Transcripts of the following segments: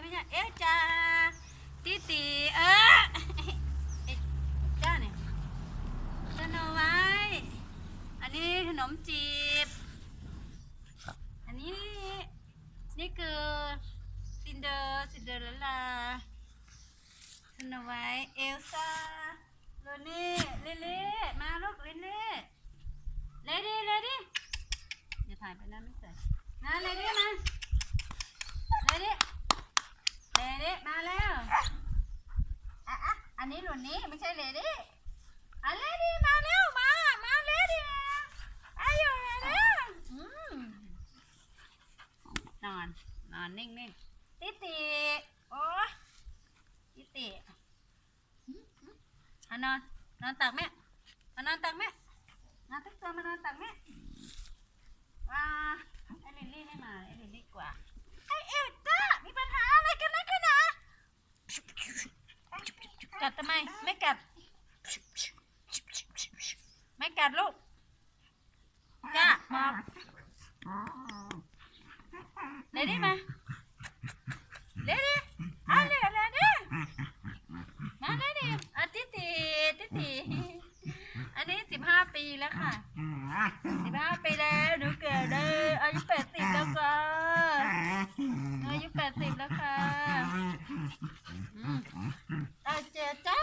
ไม่ใช่เอลจ้าติตีเออจ้าเนี่ยสโนไว้ อันนี้ขนมจีบ อันนี้ นี่คือซินเดอร์ซินเดอเรลล่าสโนไว้เอลซ่าโรนี่เลเล่มาลูกเลเล่เลดี้เลดี้อย่าถ่ายไปนะไม่ใส่นะเลดี้มาเลดี้เลดี้มาแล้ว อันนี้รุ่นนี้ไม่ใช่เลดี้อะเลดี้มาเร็วมา มาเลดี้อายุเลดี้อืมนอน นอนนิ่งนิ่งติติโอ้ติติมหืมเอานอน นอนตักแม่เอานอนตักแม่นอนตักตัวมานอนตักแม่ว้าไอ้ลิลลี่ไม่มาไอ้ลิลลี่กว่าไอ้เอลจ้ามีปัญหาอะไรกันนะกันนะ กัดทำไม ไม่กัด ไม่กัดลูกจ้ามอบเลดี้มาเลดี้อะเลดี้เลดี้มาเลดี้อะติติติติอันนี้สิบห้าปีแล้วค่ะสิบห้าปีแล้วหนูเกิดเลยอายุแปดสิบแล้วค่ะอายุแปดสิบแล้วค่ะอืมเอาเจอจ้า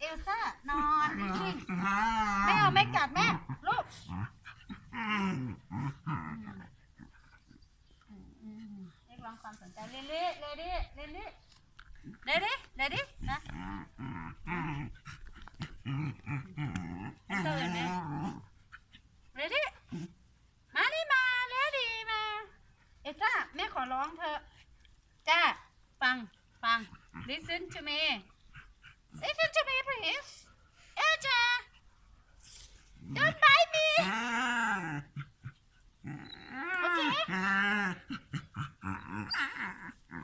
เอลซ่านอนนิ่งๆ ไม่เอาไม่กัดแม่ลูกเรียกร้องความสนใจเรลี่เรลี่เรลี่เรลี่เรลี่นะตื่นไหมเรลี่มานี่มาเรลี่มาเอจ้าแม่ขอร้องเธอะจ้าฟังฟัง listen to me listen to me please เอจ้า don't bite me okay อะอะอะ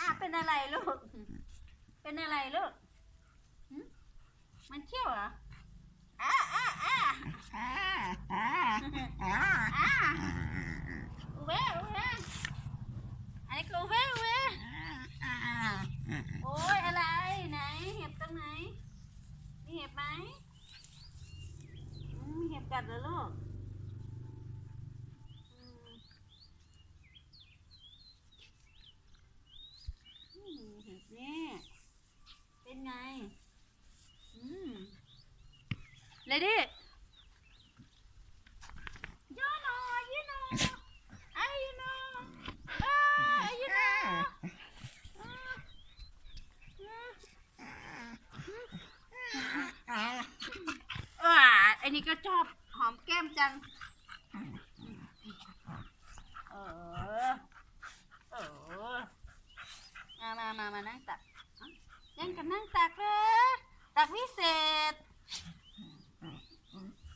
อะเป็นอะไรลูก เป็นอะไรลูกหึมันเที่ยวเหรออะอะอะอะอุเวอุเวไอ้กูอุเวอุเวโอ้ยอะไร ไหน เห็บตรงไหน มีเห็บไหมอืม มีเห็บกัดเหรอลูกอืมอืมเห็ดนี่เป็นไง อืมเลยดิยูโนยูโนไอยูโนเอ้ยยูโนว้าอ้นี่ก็ชอบ หอมแก้มจัง เออ เออ มามามามานั่งตักยังกันนั่งตักเลยตักพิเศษ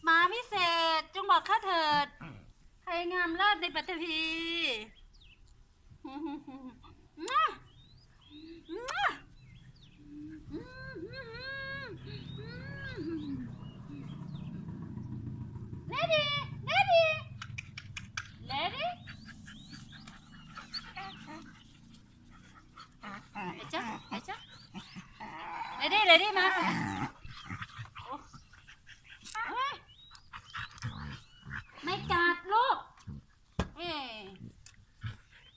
มาพิเศษจงบอกข้าเถิด ใครงามเลิศในปัตตภีเลดี้เลดี้เลดี้ เดี๋ยวจ้ะเดี๋ยวจ้ะ เลดี้เลดี้มาไม่กัดลูกเอ้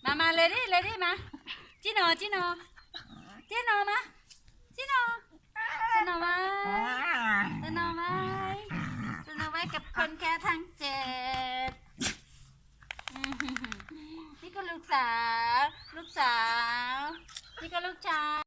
มามาเลยดี้เลยดี้มาจิโนจิโนจิโนมาจิโนจิโนไว้จิโนไว้จิโนไว้กับคนแค่ทั้งเจ็ดนี่ก็ลูกสาว ลูกสาว นี่ก็ลูกชาย